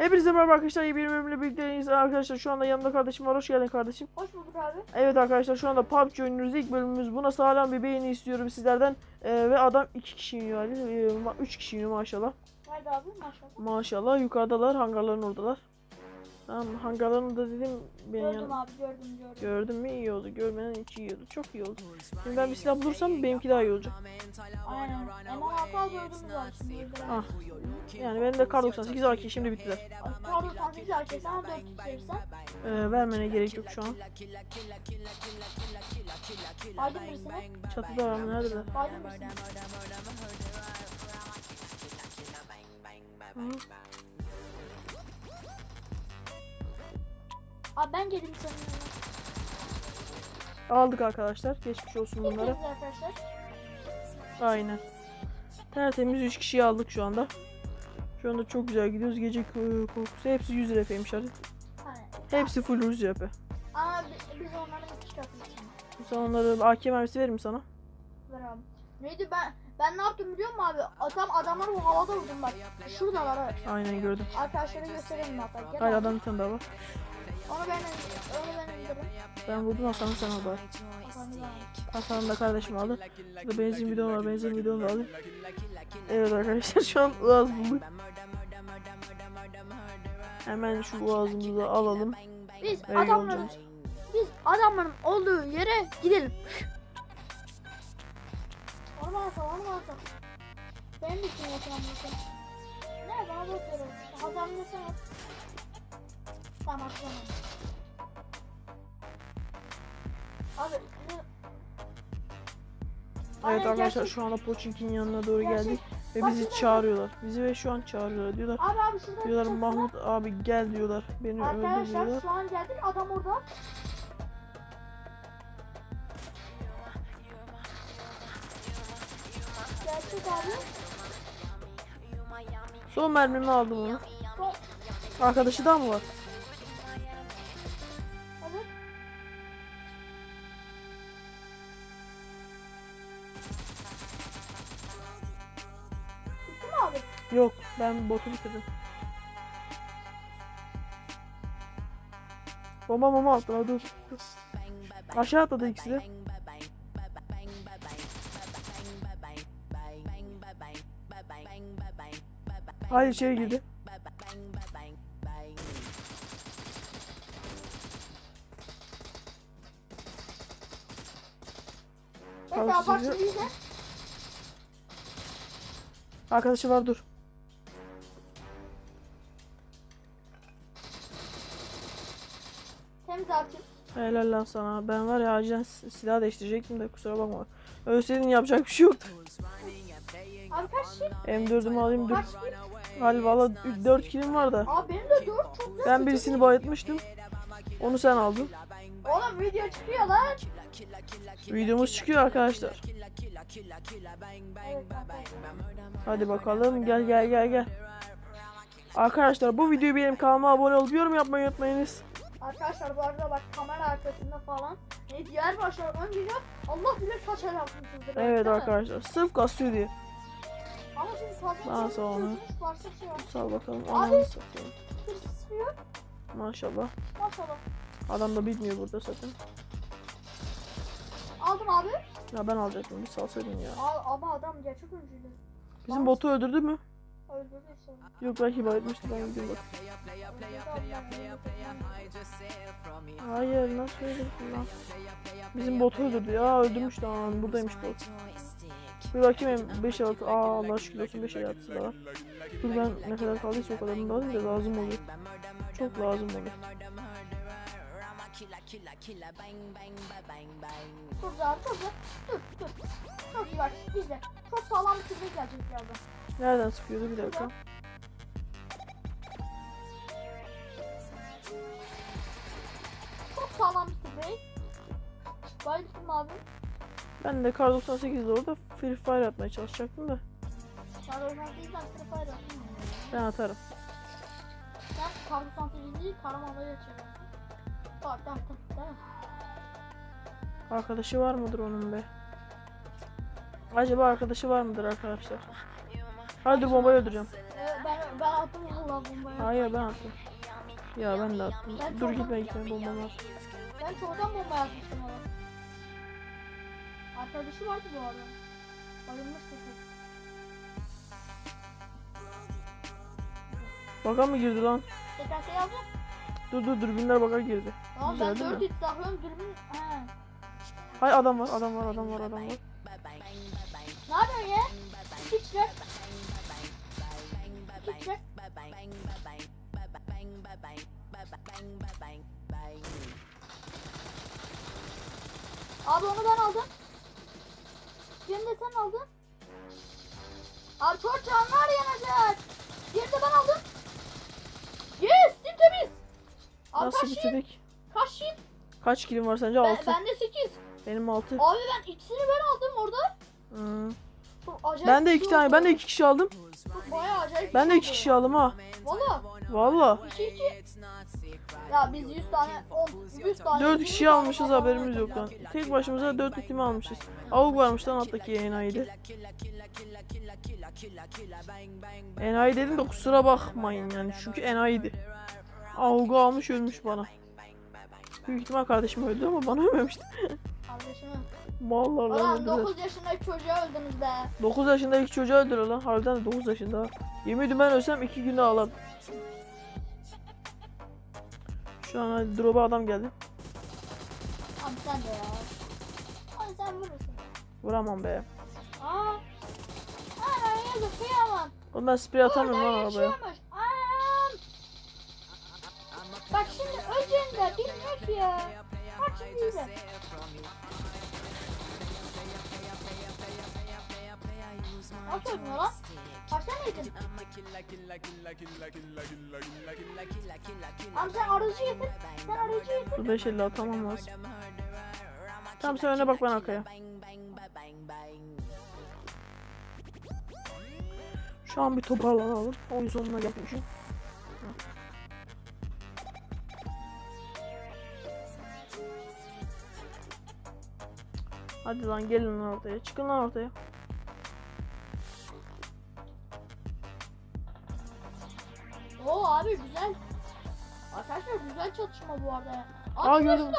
Hepinize merhaba arkadaşlar. İyi bir bölümle birlikteyiz. Arkadaşlar şu anda yanımda kardeşim var. Hoş geldin kardeşim. Hoş bulduk abi. Evet arkadaşlar şu anda PUBG oynuyoruz. İlk bölümümüz. Buna sağlam bir beğeni istiyorum sizlerden. Ee, ve adam iki kişi iniyor hali. Ee, ma- üç kişi iniyor maşallah. Nerede abi maşallah. Maşallah yukarıdalar. Hangarların oradalar. Tamam hangarların da dedim ben Gördüm yan... abi gördüm gördüm. Gördün mü iyi oldu. Görmeden hiç iyi oldu. Çok iyi oldu. Şimdi ben bir silah bulursam benimki daha iyi olacak. Aynen. Ama hata gördüm var şimdi. Ah. Yani benim de kar 98 var ki şimdi bittiler. Pardon tatil herkes sana 4 verirsen. Ee, vermene gerek yok şu an. Baydın birisine. Çatıda var mı? Neredeler? Baydın birisine. Hı. Abi ben geldim senin Aldık arkadaşlar. Geçmiş olsun bunlara. İlk arkadaşlar. Aynen. Tertemiz 3 kişiyi aldık şu anda. Şu anda çok güzel gidiyoruz. Gece ko- korkusu hepsi 100 RP'ymiş hadi. Hani. Hepsi full 100 RP. Ama bi- biz iki katıyız sana. Sen onları AK mermisi verir mi sana? Ver abi. Neydi ben ben ne yaptım biliyor musun abi? Adam adamları bu havada vurdum bak. Şuradalar evet. Aynen gördüm. Arkadaşlara gösterelim hatta. Gel Hayır abi. adam bir tane daha var. Onu ben onu ben indiririm. Ben vurdum Hasan'ı sen al bari. Ben da kardeşim aldı. Burada benzin bidonu var. Benzin bidonu alayım. Evet arkadaşlar şu an Uaz bulduk. Hemen şu Uaz'ımızı alalım. Biz Öyle adamların olacağız. biz adamların olduğu yere gidelim. Orman ata, orman ata. Benim de için yaşamam lazım. Ne bana bakıyorum. Hazan desene. Tamam atlamam. Abi ne? Evet Aynen, arkadaşlar gerçek- şu anda Poçink'in yanına doğru gerçek- geldik. Ve Bak bizi şurada- çağırıyorlar. Bizi ve şu an çağırıyorlar. Diyorlar Abi abi şurada Diyorlar çok Mahmut abi gel diyorlar. Beni öldür Arkadaşlar diyorlar. şu an geldik adam orada. Gerçek abi. Son mermimi aldım onu. Son, Arkadaşı daha mı var? Ben botu bitirdim. Bomba bomba attılar dur. Aşağı atladı ikisi de. Hayır içeri girdi. Arkadaşı var dur. Temiz artık. Helal lan sana. Ben var ya acilen silah değiştirecektim de kusura bakma. Ölseydin yapacak bir şey yoktu. Abi kaç kişi? M4'ümü alayım dur. Kaç kişi? Hal valla 4 kilim var da. Abi benim de 4 çok güzel. Ben birisini bayıltmıştım. Onu sen aldın. Oğlum video çıkıyor lan. Videomuz çıkıyor arkadaşlar. Evet arkadaşlar. Hadi bakalım gel gel gel gel. Arkadaşlar bu videoyu benim kanalıma abone olup yorum yapmayı unutmayınız. Arkadaşlar bu arada bak kamera arkasında falan. Ne diğer başlar ön video Allah bilir kaç el yapmışızdır. Evet değil mi? arkadaşlar sırf kasıyor diye. Ama şimdi Başka şey var. Sal bakalım. Ananı satayım. Maşallah. Maşallah. Adam da bilmiyor burada zaten. Aldım abi. Ya ben alacaktım bir salsaydın ya. Al, ama adam gerçek oyuncuydu. Bizim botu öldürdü mü? Yok belki bayılmıştı ben gideyim bak. Hayır nasıl öldürdün lan? Bizim botu öldürdü ya öldürmüş lan buradaymış bot. Bir bakayım 5 6 aa Allah şükür olsun 5 6'sı da var. Dur ben ne kadar kaldıysa o kadarını da alayım da lazım oluyor. Çok lazım oluyor. Dur abi dur dur. Çok bak izle. Çok sağlam bir türbe gelecek birazdan. Nereden sıkıyordu bir dakika. Çok sağlam türbe. Bayıldım abi. Ben de kar 98'de orada Free Fire atmaya çalışacaktım da. Oradan değil ben sırf ayrı. Ben atarım. Ben Karamanlı'ya geçiyorum. Bak bak bak bak. Arkadaşı var mıdır onun be? Acaba arkadaşı var mıdır arkadaşlar? Hadi dur bombayı öldüreceğim. Ben ben attım valla bombayı. Hayır ben attım. Ya ben de attım. Ben Dur gitme gitme bombam var. Ben çoktan bomba atmıştım ona. Arkadaşı vardı bu arada. Bayılmıştı kız. Baka mı girdi lan? Tekrar şey aldım. Dur dur dürbünler baka girdi. Tamam ben değil 4 mi? hit takıyorum dürbün. He. Hay adam var adam var adam var adam var. Ne yapıyorsun ya? Titre. Abi onu ben aldım. Birini de sen aldın. Abi çok canlar yanacak. Diğerini de ben aldım. Yes, tim temiz. Abi Nasıl kaç bitirdik? Kaç şit? Kaç kilim var sence? Ben, 6. bende 8. Benim 6. Abi ben ikisini ben aldım orada. Hmm. Çok acayip Ben de iki şey tane oldu. ben de iki kişi aldım. Bayağı acayip Ben de bir iki şey kişi aldım ha. Valla. Valla. 2 2. Ya biz 100 tane 10 100 tane. 4 100 kişi almışız haberimiz yok lan. Tek başımıza 4 itimi almışız. Avuk varmış lan alttaki enayide. Enayi dedim de kusura bakmayın yani çünkü enayiydi. Avuk'u almış ölmüş bana. Büyük ihtimal kardeşim öldü ama bana ölmemişti. Kardeşim. Vallahi lan Ulan öldüler. 9 yaşındaki çocuğu öldünüz be. 9 yaşındaki çocuğu öldürüyor lan. Harbiden de 9 yaşında. Yemin ediyorum ben ölsem 2 günde ağlarım. Şu an drop'a adam geldi. Abi sen de ya. Abi sen vurursun. Vuramam be. Aa. Ana yazık kıyamam. Oğlum ben sprey atamıyorum lan arabaya. Anam. Bak şimdi öleceğini de bilmiyor ki ya. Bak şimdi izle. Nasıl oynuyor lan? Tane yedin? Abi sen aracı. Sen aracı. Dur 5 50 atamam. Tamam sen öne bak ben arkaya. Şu an bir toparlanalım. Oyun sonuna gelmişim. Hadi lan gelin ortaya. Çıkın lan ortaya. Güzel çatışma bu arada ya. Abi Aa, gördüm.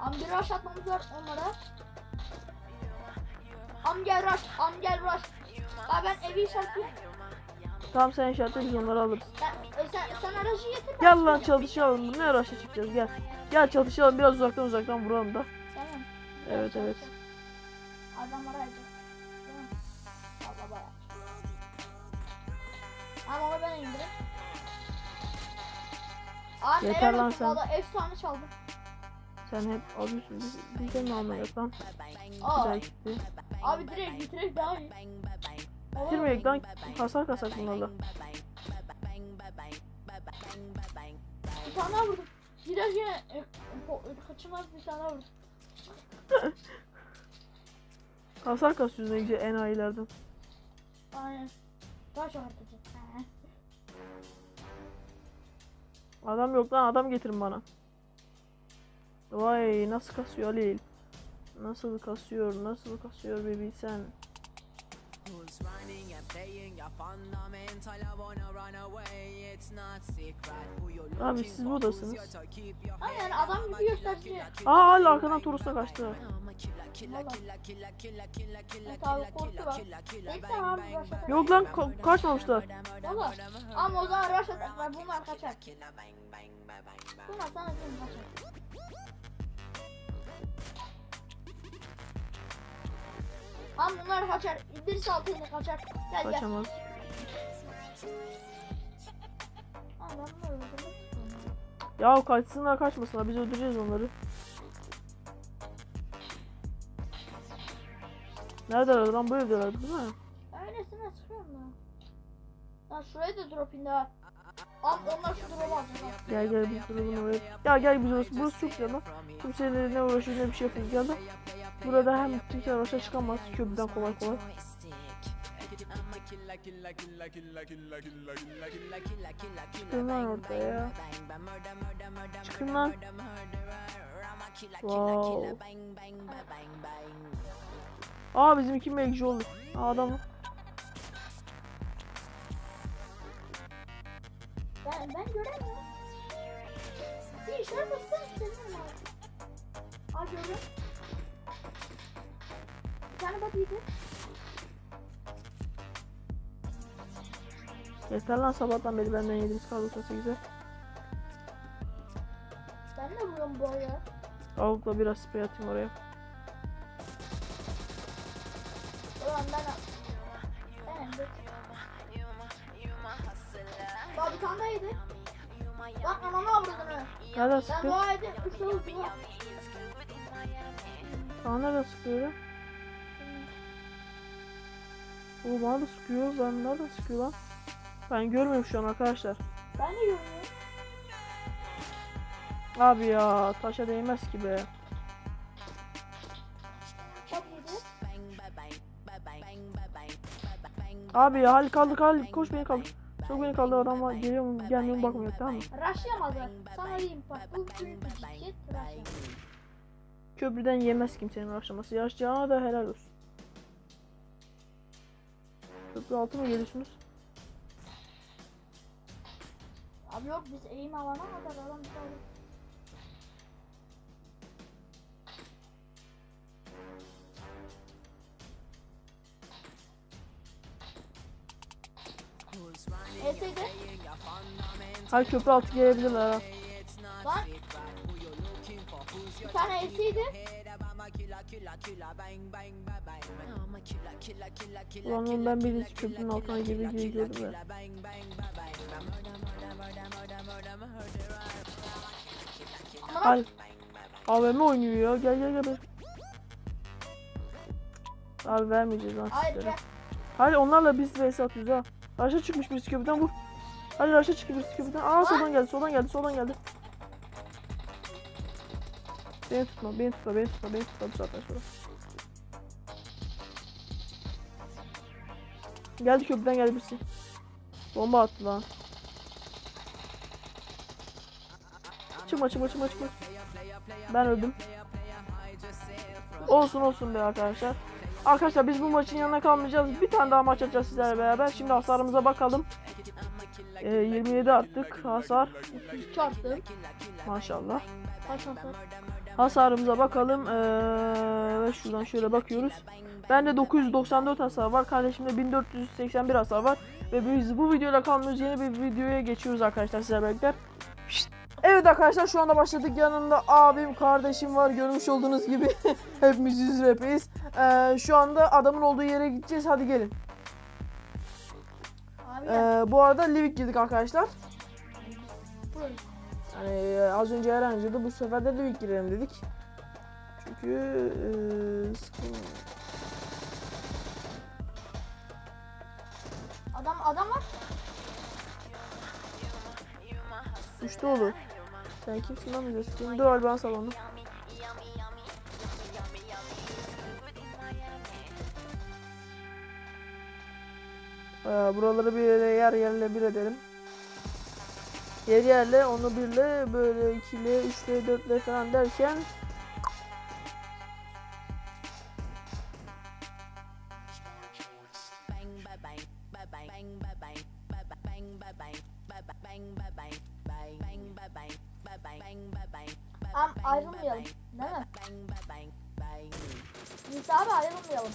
Am bir rush atmamız var onlara. Am gel rush, am gel rush. Abi ben evi işaretliyorum. Tamam sen işaretle biz onları alırız. Sen, e, sen, sen aracı getir. Gel lan çalışalım. Ne araçla çıkacağız gel. Gel çalışalım biraz uzaktan uzaktan vuralım da. Tamam. Evet, evet. Abi Yeter lan sen. Valla efsane çaldım. Sen hep alıyorsun. Biz, bizden mi lan? Aa, Güzel gitti. abi direkt bitirek daha iyi. Bitirmeyek lan. Hasar kasak bunlarla. Bir tane daha vurdum. Biraz yine e, po- kaçırmaz bir tane daha vurdum. Hasar kasıyoruz ne güzel enayilerden. Aynen. Daha çok Adam yok lan adam getirin bana. Vay nasıl kasıyor Halil. Nasıl kasıyor nasıl kasıyor bir bilsen. Who's running and playing your fundamental? I wanna run away. It's not secret. Who you Abi looking siz for? buradasınız. Your Aynen adam gibi gösterici. Aa hala arkadan Toros'a kaçtılar. I'm a killer, killer, Valla. killer, killer, killer, killer, killer, Evet abi killer, korku killer, var. killer, killer, Neyse bang, abi bang, başlatalım. bang. Yok lan ka- kaçmamışlar. Valla. Ama o zaman rush ataklar bunlar kaçar. Bunlar sana kim kaçar. Ama bunlar kaçar. İdris altıyla kaçar. Gel gel. Kaçamaz. Ben öldürmek istiyorum. Ya kaçsınlar kaçmasınlar biz öldüreceğiz onları. Neredeler lan bu evdeler değil mi? Öylesine sıkıyorum da. Lan şuraya da drop indi ha. Am onlar şu drop'u alacak. Gel gel biz duralım oraya. Ya gel biz orası. Burası çok güzel lan. Kimseyle ne uğraşıyor ne bir şey yapıyor. Gel lan. Burada hem kimse başa çıkamaz köprüden kolay kolay. Çıkın lan ortaya. Çıkın lan. Wow. Aa bizim iki mekci oldu. Aa adam. Ben, ben göremiyorum. Bir işaret atsan istemiyorum. Aa gördüm. Bir tane bak. Yeter lan sabahtan beri benden yediğimiz kaldı 8'e. Ben de vuruyorum arada. Avukla biraz sprey atayım oraya. Ulan ben Ben de. Bak bir tane daha yedi. Bak ananı avradını. Nereden Ben sıkıyor? dua edip üç oldu. Aa nereden sıkıyor ya? Oo bana da sıkıyor. Ben nereden sıkıyor lan? Ben görmüyorum şu an arkadaşlar. Ben de görüyorum. Abi ya taşa değmez ki be. Abi ya Halil kaldır Halil koş beni kaldır. Çok beni kaldır adam var. Geliyor mu gelmiyor mu bakmıyor tamam mı? Raşlayamadı. Sana diyeyim bak bu büyük bir şirket. Köprüden yemez kimsenin başlaması. Yaşayacağına da helal olsun. Köprü altı mı geliyorsunuz? Abi yok biz eğim alana kadar adam tane. Eseydi. Hayır köprü altı gelebilirler ha. Lan. Bir tane eseydi. Ulan ben birisi köprünün altına girdi diye gördüm ya. Halil. AVM oynuyor ya. Gel gel gel. Abi vermeyeceğiz lan sizlere. Hadi onlarla biz vs atıyoruz ha. Raşa çıkmış birisi köprüden vur. Hadi Raşa çıktı birisi köprüden. Aa soldan geldi soldan geldi soldan geldi. Beni tutma beni tutma beni tutma beni tutma bu saatten sonra. Geldi köprüden geldi birisi. Bomba attı lan. Çıkma çıkma çıkma çıkma. Ben öldüm. Olsun olsun be arkadaşlar. Arkadaşlar biz bu maçın yanına kalmayacağız. Bir tane daha maç atacağız sizlerle beraber. Şimdi hasarımıza bakalım. Ee, 27 attık hasar. Çarptım. Maşallah. Kaç hasar? Hasarımıza bakalım. Ee, ve şuradan şöyle bakıyoruz. Bende 994 hasar var. Kardeşimde 1481 hasar var. Ve biz bu videoyla kalmıyoruz. Yeni bir videoya geçiyoruz arkadaşlar birlikte. Şşt. Evet arkadaşlar şu anda başladık. Yanımda abim, kardeşim var. Görmüş olduğunuz gibi hepimiz yüz rapiyiz. Ee, şu anda adamın olduğu yere gideceğiz. Hadi gelin. Ee, bu arada Livik girdik arkadaşlar. Yani e, az önce Erencil'de bu sefer de Livik girelim dedik. Çünkü e, Adam adam var. Üçte olur. Sen kimsin lan bize sıkıyorsun? Dur ben salonu. Ee, buraları bir yere yer yerle bir edelim. Yer yerle onu birle böyle ikili, üçle, dörtle falan derken Am ayrılmayalım. Değil mi? Nisa abi ayrılmayalım.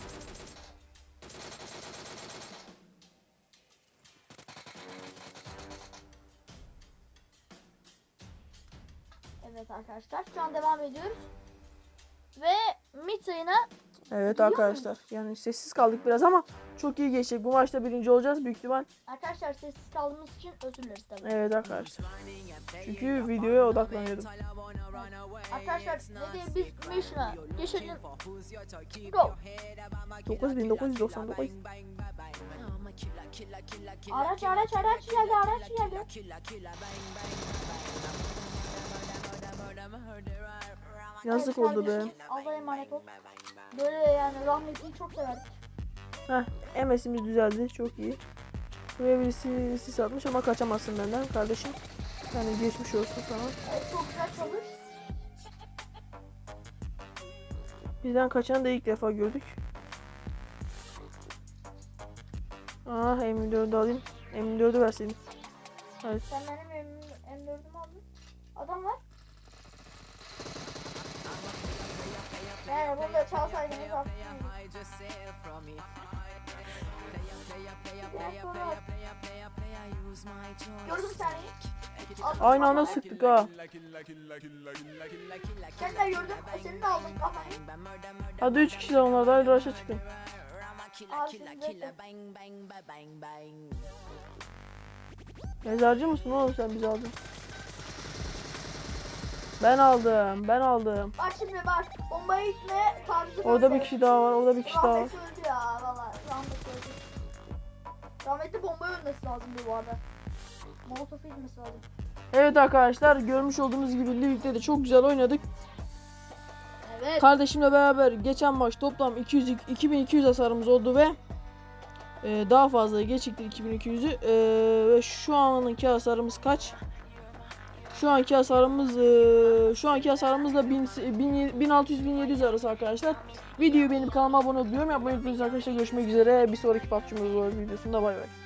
Evet arkadaşlar şu an devam ediyoruz. Ve mid sayına Evet arkadaşlar yani sessiz kaldık biraz ama çok iyi geçecek. Bu maçta birinci olacağız büyük ihtimal. arkadaşlar sessiz kaldığımız için özür dileriz tabii. Evet arkadaşlar. Çünkü videoya odaklanıyordum. Arkadaşlar ne diye biz Mission geçelim. Go. 9999. Araç araç araç geldi araç geldi. Yazık oldu be. Allah'a emanet ol. Böyle yani rahmetliyi çok severdik. Heh, MS'imiz düzeldi. Çok iyi. Buraya birisi sis atmış ama kaçamazsın benden kardeşim. Yani geçmiş olsun sana. Çok çalış. Bizden kaçanı da ilk defa gördük. Ah M4'ü alayım. M4'ü verseydin. Evet. Sen benim M- M4'ümü aldın. Adam var. Yani bunu da çalsaydınız haklısınız. Biraz sonra at. Gördüm seni. Aldım Aynı anda kafayı. sıktık ha. Sen de gördüm. Senin de aldın kafayı. Hadi 3 kişi de onlar da hadi rush'a çıkın. Mezarcı mısın oğlum sen bizi aldın? Ben aldım. Ben aldım. Bak şimdi bak. Bombayı itme tarzı Orada bir kişi daha var. Orada bir kişi daha var. Rahmet öldü ya valla. Rahmet öldü. Rahmetli bomba ölmesi lazım bu arada. Molotof'u itmesi lazım. Evet arkadaşlar görmüş olduğunuz gibi Livik'te de çok güzel oynadık. Evet. Kardeşimle beraber geçen maç toplam 200 2200 hasarımız oldu ve e, daha fazla geçikti 2200'ü E, ve şu anki hasarımız kaç? Şu anki hasarımız e, şu anki hasarımız da 1000 1600 1700 arası arkadaşlar. Videoyu beğenip kanalıma abone olup yorum yapmayı unutmayın arkadaşlar. Görüşmek üzere. Bir sonraki PUBG Mobile videosunda bay bay.